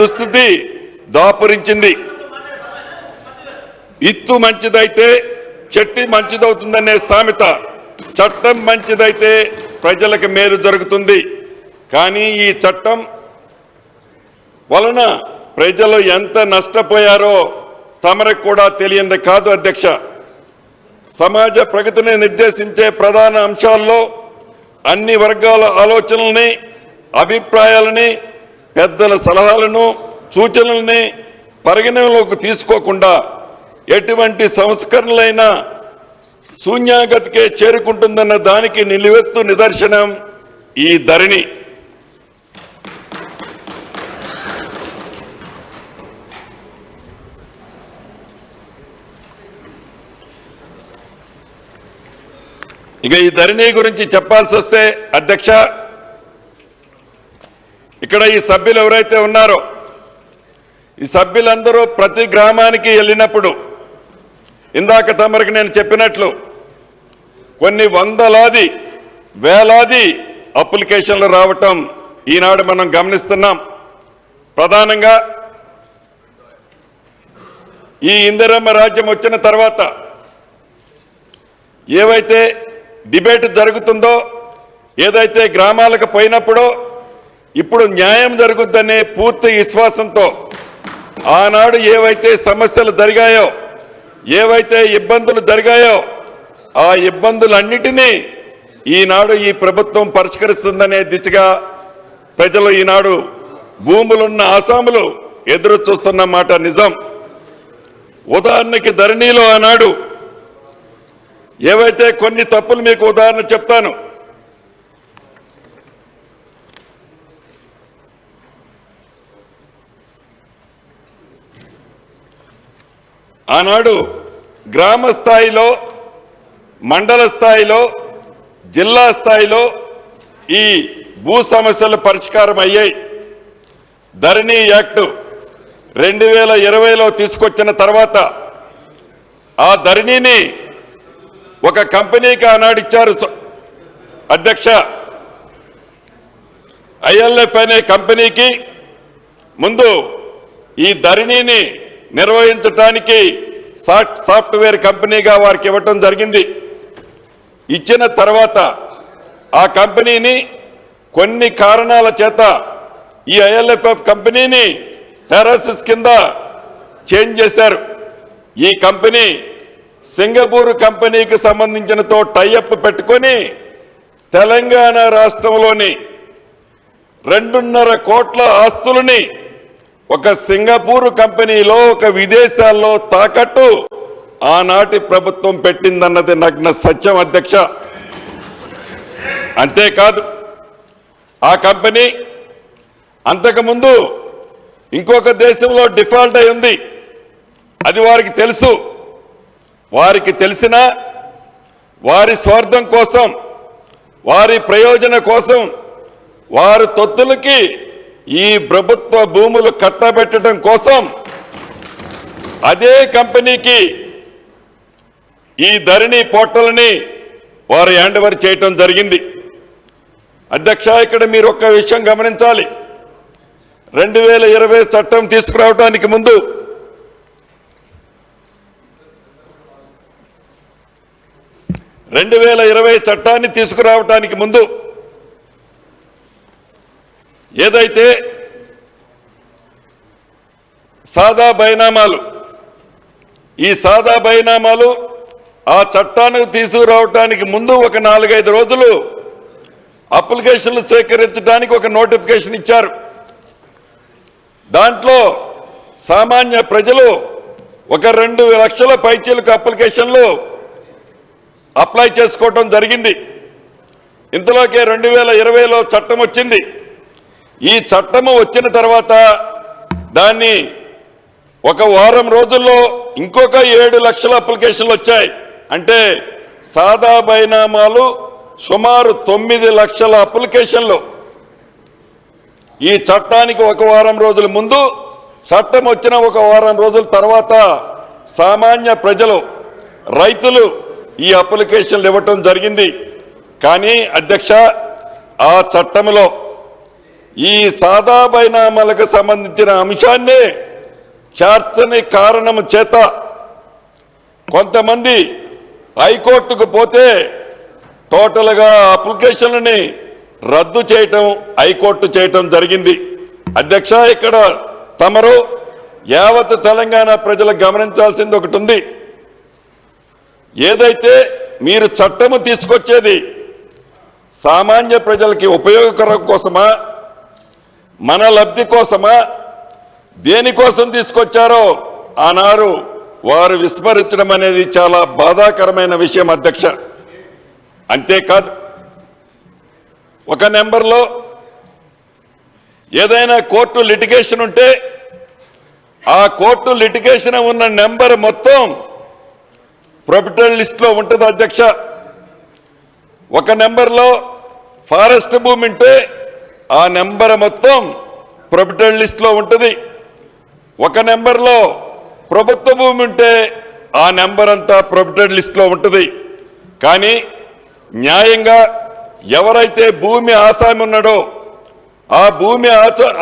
దుస్థితి దాపురించింది. ఇత్తు మంచిదైతే చెట్టి మంచిదవుతుందనే సామెత. చట్టం మంచిదైతే ప్రజలకు మేలు జరుగుతుంది. కానీ ఈ చట్టం వలన ప్రజలు ఎంత నష్టపోయారో తమరకు కూడా తెలియంది కాదు అధ్యక్ష. సమాజ ప్రగతిని నిర్దేశించే ప్రధాన అంశాల్లో అన్ని వర్గాల ఆలోచనల్ని అభిప్రాయాలని పెద్దల సలహాలను సూచనల్ని పరిగణనలోకి తీసుకోకుండా ఎటువంటి సంస్కరణలైనా శూన్యాగతికే చేరుకుంటుందన్న దానికి నిలువెత్తు నిదర్శనం ఈ ధరణి. ఇక ఈ ధరణి గురించి చెప్పాల్సి వస్తే అధ్యక్ష ఇక్కడ ఈ సభ్యులు ఎవరైతే ఉన్నారో ఈ సభ్యులందరూ ప్రతి గ్రామానికి వెళ్ళినప్పుడు ఇందాక తమరికి నేను చెప్పినట్లు కొన్ని వందలాది వేలాది అప్లికేషన్లు రావటం ఈనాడు మనం గమనిస్తున్నాం. ప్రధానంగా ఈ ఇందిరమ్మ రాజ్యం వచ్చిన తర్వాత ఏవైతే డిబేట్ జరుగుతుందో ఏదైతే గ్రామాలకు పోయినప్పుడో ఇప్పుడు న్యాయం జరుగుద్దనే పూర్తి విశ్వాసంతో ఆనాడు ఏవైతే సమస్యలు జరిగాయో ఏవైతే ఇబ్బందులు జరిగాయో ఆ ఇబ్బందులన్నిటినీ ఈనాడు ఈ ప్రభుత్వం పరిష్కరిస్తుందనే దిశగా ప్రజలు ఈనాడు భూములున్న ఆసాములు ఎదురు చూస్తున్న మాట నిజం. ఉదాహరణకి ధరణిలో ఆనాడు ఏవైతే కొన్ని తప్పులు మీకు ఉదాహరణ చెప్తాను. ఆనాడు గ్రామ స్థాయిలో మండల స్థాయిలో జిల్లా స్థాయిలో ఈ భూ సమస్యలు పరిష్కారం అయ్యాయి. ధరణి యాక్టు రెండు వేల ఇరవైలో తీసుకొచ్చిన తర్వాత ఆ ధరణిని ఒక కంపెనీకి ఆనాడు ఇచ్చారు అధ్యక్ష. ఐఎల్ఎఫ్ అనే కంపెనీకి ముందు ఈ ధరణిని నిర్వహించటానికి సాఫ్ట్ సాఫ్ట్వేర్ కంపెనీగా వారికి ఇవ్వటం జరిగింది. ఇచ్చిన తర్వాత ఆ కంపెనీని కొన్ని కారణాల చేత ఈ ఐఎల్ఎఫ్ఎఫ్ కంపెనీని టెరాసిస్ కింద చేంజ్ చేశారు. ఈ కంపెనీ సింగపూర్ కంపెనీకి సంబంధించినతో టైఅప్ పెట్టుకొని తెలంగాణ రాష్ట్రంలోని రెండున్నర కోట్ల ఆస్తులని ఒక సింగపూర్ కంపెనీలో ఒక విదేశాల్లో తాకట్టు ఆనాటి ప్రభుత్వం పెట్టిందన్నది నగ్న సత్యం అధ్యక్ష. అంతేకాదు ఆ కంపెనీ అంతకుముందు ఇంకొక దేశంలో డిఫాల్ట్ అయి ఉంది. అది వారికి తెలుసు. వారికి తెలిసిన వారి స్వార్థం కోసం వారి ప్రయోజన కోసం వారి తొత్తులకి ఈ ప్రభుత్వ భూములు కట్టబెట్టడం కోసం అదే కంపెనీకి ఈ ధరణి పోర్టల్ని వారు హ్యాండ్ ఓవర్ చేయటం జరిగింది. అధ్యక్ష ఇక్కడ మీరు ఒక్క విషయం గమనించాలి. రెండు వేల ఇరవై చట్టం తీసుకురావడానికి ముందు రెండు వేల ఇరవై చట్టాన్ని తీసుకురావటానికి ముందు ఏదైతే సాదా బైనామాలు ఈ సాదా బైనామాలు ఆ చట్టానికి తీసుకురావటానికి ముందు ఒక నాలుగైదు రోజులు అప్లికేషన్లు సేకరించడానికి ఒక నోటిఫికేషన్ ఇచ్చారు. దాంట్లో సామాన్య ప్రజలు ఒక రెండు లక్షల పైచీలకు అప్లికేషన్లు అప్లై చేసుకోవటం జరిగింది. ఇంతలోకే రెండు వేల ఇరవైలో చట్టం వచ్చింది. ఈ చట్టము వచ్చిన తర్వాత దాన్ని ఒక వారం రోజుల్లో ఇంకొక ఏడు లక్షల అప్లికేషన్లు వచ్చాయి. అంటే సాదా బైనామాలు సుమారు తొమ్మిది లక్షల అప్లికేషన్లు. ఈ చట్టానికి ఒక వారం రోజుల ముందు చట్టం వచ్చిన ఒక వారం రోజుల తర్వాత సామాన్య ప్రజలు రైతులు ఈ అప్లికేషన్లు ఇవ్వటం జరిగింది. కానీ అధ్యక్ష ఆ చట్టంలో ఈ సాదా బైనామాలకు సంబంధించిన అంశాన్ని చేర్చని కారణం చేత కొంతమంది హైకోర్టుకు పోతే టోటల్గా అప్లికేషన్లని రద్దు చేయటం హైకోర్టు చేయటం జరిగింది. అధ్యక్ష ఇక్కడ తమరు యావత్ తెలంగాణ ప్రజలు గమనించాల్సింది ఒకటి ఉంది. ఏదైతే మీరు చట్టము తీసుకొచ్చేది సామాన్య ప్రజలకి ఉపయోగకరం కోసమా మన లబ్ధి కోసమా? దేనికోసం తీసుకొచ్చారో? ఆనాడు వారు విస్మరించడం అనేది చాలా బాధాకరమైన విషయం అధ్యక్ష. అంతేకాదు ఒక నెంబర్లో ఏదైనా కోర్టు లిటిగేషన్ ఉంటే ఆ కోర్టు లిటిగేషన్ ఉన్న నెంబర్ మొత్తం ప్రొపిటల్ లిస్ట్లో ఉంటుంది అధ్యక్ష. ఒక నెంబర్లో ఫారెస్ట్ భూమి ఉంటే ఆ నెంబర్ మొత్తం ప్రొపిటల్ లిస్ట్లో ఉంటుంది. ఒక నెంబర్లో ప్రభుత్వ భూమి ఉంటే ఆ నెంబర్ అంతా ప్రొపిటెడ్ లిస్ట్లో ఉంటుంది. కానీ న్యాయంగా ఎవరైతే భూమి ఆసామి ఉన్నాడో ఆ భూమి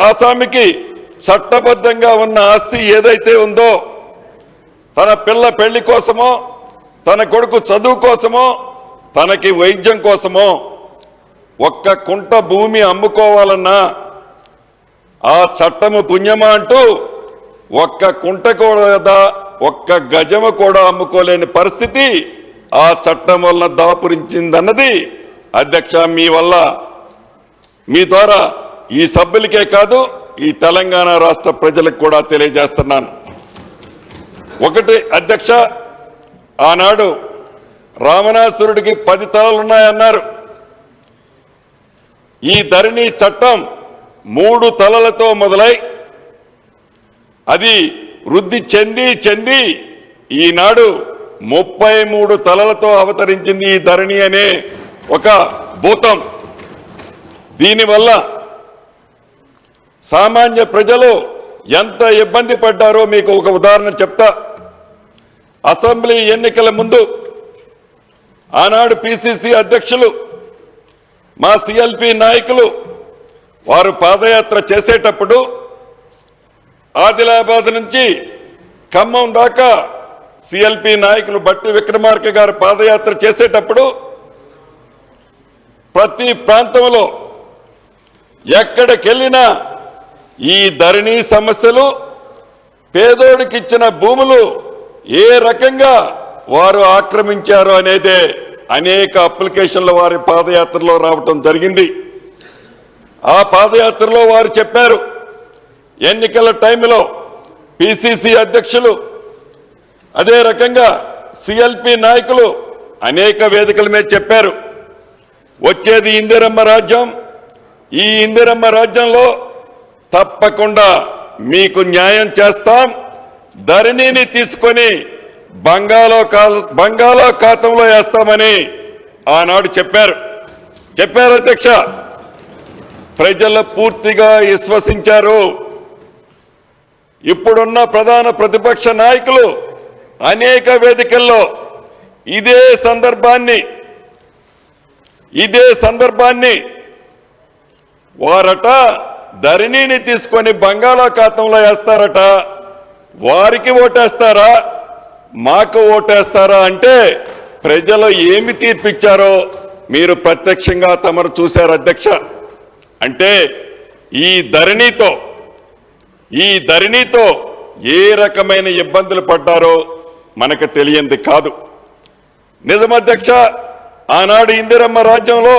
ఆసామికి చట్టబద్ధంగా ఉన్న ఆస్తి ఏదైతే ఉందో తన పిల్ల పెళ్ళి కోసమో తన కొడుకు చదువు కోసమో తనకి వైద్యం కోసమో ఒక్క కుంట భూమి అమ్ముకోవాలన్నా ఆ చట్టము పుణ్యమా అంటూ ఒక్క కుంట కూడా ఒక్క గజము కూడా అమ్ముకోలేని పరిస్థితి ఆ చట్టం వల్ల దాపురించిందన్నది అధ్యక్ష మీ వల్ల. మీ ద్వారా ఈ సభ్యులకే కాదు ఈ తెలంగాణ రాష్ట్ర ప్రజలకు కూడా తెలియజేస్తున్నాను. ఒకటి అధ్యక్ష ఆనాడు రామనాసురుడికి పది తలలు ఉన్నాయన్నారు ఈ ధరణి చట్టం మూడు తలలతో మొదలై అది వృద్ధి చెంది చెంది ఈనాడు ముప్పై మూడు తలలతో అవతరించింది ఈ ధరణి అనే ఒక భూతం. దీనివల్ల సామాన్య ప్రజలు ఎంత ఇబ్బంది పడ్డారో మీకు ఒక ఉదాహరణ చెప్తా. అసెంబ్లీ ఎన్నికల ముందు ఆనాడు పిసిసి అధ్యక్షులు మా సిఎల్పి నాయకులు వారు పాదయాత్ర చేసేటప్పుడు ఆదిలాబాద్ నుంచి ఖమ్మం దాకా సిఎల్పి నాయకులు బట్టి విక్రమార్క గారు పాదయాత్ర చేసేటప్పుడు ప్రతి ప్రాంతంలో ఎక్కడికెళ్ళినా ఈ ధరణి సమస్యలు పేదోడికిచ్చిన భూములు ఏ రకంగా వారు ఆక్రమించారు అనేదే అనేక అప్లికేషన్లు వారి పాదయాత్రలో రావటం జరిగింది. ఆ పాదయాత్రలో వారు చెప్పారు ఎన్నికల టైంలో పిసిసి అధ్యక్షులు అదే రకంగా సిఎల్పి నాయకులు అనేక వేదికల మీద చెప్పారు. వచ్చేది ఇందిరమ్మ రాజ్యం. ఈ ఇందిరమ్మ రాజ్యంలో తప్పకుండా మీకు న్యాయం చేస్తాం. ధరణిని తీసుకొని బంగాళాఖా బంగాళాఖాతంలో వేస్తామని ఆనాడు చెప్పారు. చెప్పారు అధ్యక్ష. ప్రజలు పూర్తిగా విశ్వసించారు. ఇప్పుడున్న ప్రధాన ప్రతిపక్ష నాయకులు అనేక వేదికల్లో ఇదే సందర్భాన్ని ఇదే సందర్భాన్ని వారట ధరణిని తీసుకొని బంగాళాఖాతంలో వేస్తారట. వారికి ఓటేస్తారా? మాకు ఓటేస్తారా అంటే ప్రజలు ఏమి తీర్పిచ్చారో మీరు ప్రత్యక్షంగా తమరు చూశారు అధ్యక్ష. అంటే ఈ ధరణితో ఈ ధరణితో ఏ రకమైన ఇబ్బందులు పడ్డారో మనకు తెలియంది కాదు. నిజమధ్యక్ష ఆనాడు ఇందిరమ్మ రాజ్యంలో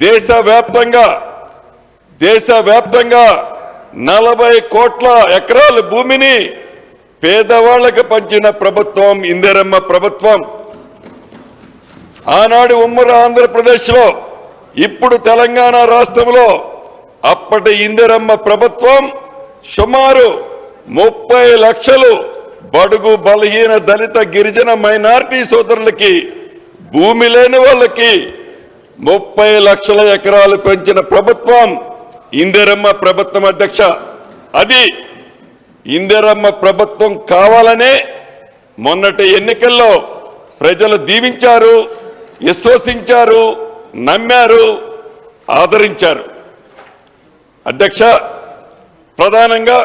దేశవ్యాప్తంగా దేశవ్యాప్తంగా నలభై కోట్ల ఎకరాల భూమిని పేదవాళ్ళకు పంచిన ప్రభుత్వం ఇందిరమ్మ ప్రభుత్వం. ఆనాడు ఉమ్మడి ఆంధ్రప్రదేశ్లో ఇప్పుడు తెలంగాణ రాష్ట్రంలో అప్పటి ఇందిరమ్మ ప్రభుత్వం సుమారు ముప్పై లక్షలు బడుగు బలహీన దళిత గిరిజన మైనార్టీ సోదరులకి భూమి లేని వాళ్ళకి ముప్పై లక్షల ఎకరాలు పెంచిన ప్రభుత్వం ఇందిరమ్మ ప్రభుత్వం అధ్యక్ష. అది ఇందిరమ్మ ప్రభుత్వం కావాలనే మొన్నటి ఎన్నికల్లో ప్రజలు దీవించారు విశ్వసించారు నమ్మారు ఆదరించారు. అధ్యక్ష ప్రధానంగా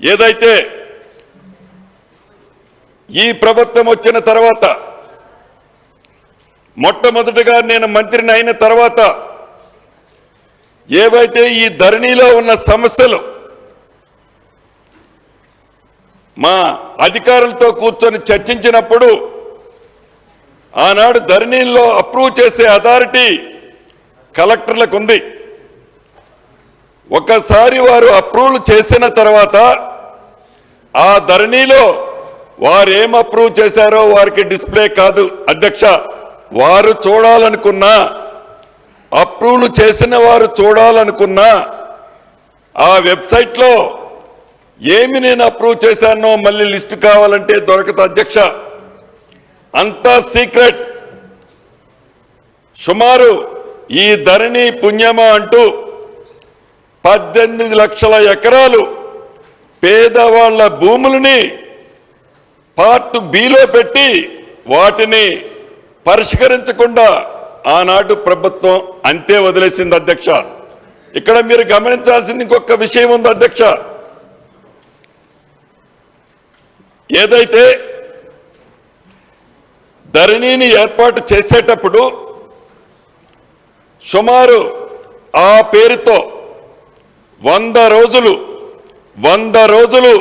ఏదైతే ఈ ప్రభుత్వం వచ్చిన తర్వాత మొట్టమొదటిగా నేను మంత్రిని అయిన తర్వాత ఏవైతే ఈ ధరణిలో ఉన్న సమస్యలు మా అధికారులతో కూర్చొని చర్చించినప్పుడు ఆనాడు ధరణిలో అప్రూవ్ చేసే అథారిటీ కలెక్టర్లకు ఉంది ఒకసారి వారు అప్రూవల్ చేసిన తర్వాత ఆ ధరణిలో వారు ఏం అప్రూవ్ చేశారో వారికి డిస్ప్లే కాదు. అధ్యక్ష వారు చూడాలనుకున్నా అప్రూవల్ చేసిన వారు చూడాలనుకున్నా ఆ వెబ్సైట్లో ఏమి నేను అప్రూవ్ చేశానో మళ్ళీ లిస్టు కావాలంటే దొరకదు అధ్యక్ష. అంతా సీక్రెట్ సుమారు ఈ ధరణి పుణ్యమా అంటూ పద్దెనిమిది లక్షల ఎకరాలు పేదవాళ్ళ భూములని పార్ట్ బిలో పెట్టి వాటిని పరిష్కరించకుండా ఆనాడు ప్రభుత్వం అంతే వదిలేసింది అధ్యక్ష. ఇక్కడ మీరు గమనించాల్సింది ఇంకొక విషయం ఉంది అధ్యక్ష. ఏదైతే ధరణిని ఏర్పాటు చేసేటప్పుడు సుమారు ఆ పేరుతో వంద రోజులు వంద రోజులు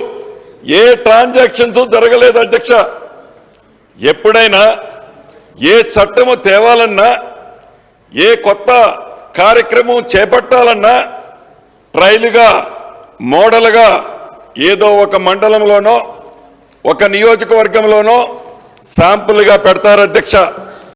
ఏ ట్రాన్సాక్షన్స్ జరగలేదు అధ్యక్ష. ఎప్పుడైనా ఏ చట్టము తేవాలన్నా ఏ కొత్త కార్యక్రమం చేపట్టాలన్నా ట్రైలుగా మోడల్గా ఏదో ఒక మండలంలోనో ఒక నియోజకవర్గంలోనో శాంపుల్గా పెడతారు అధ్యక్ష.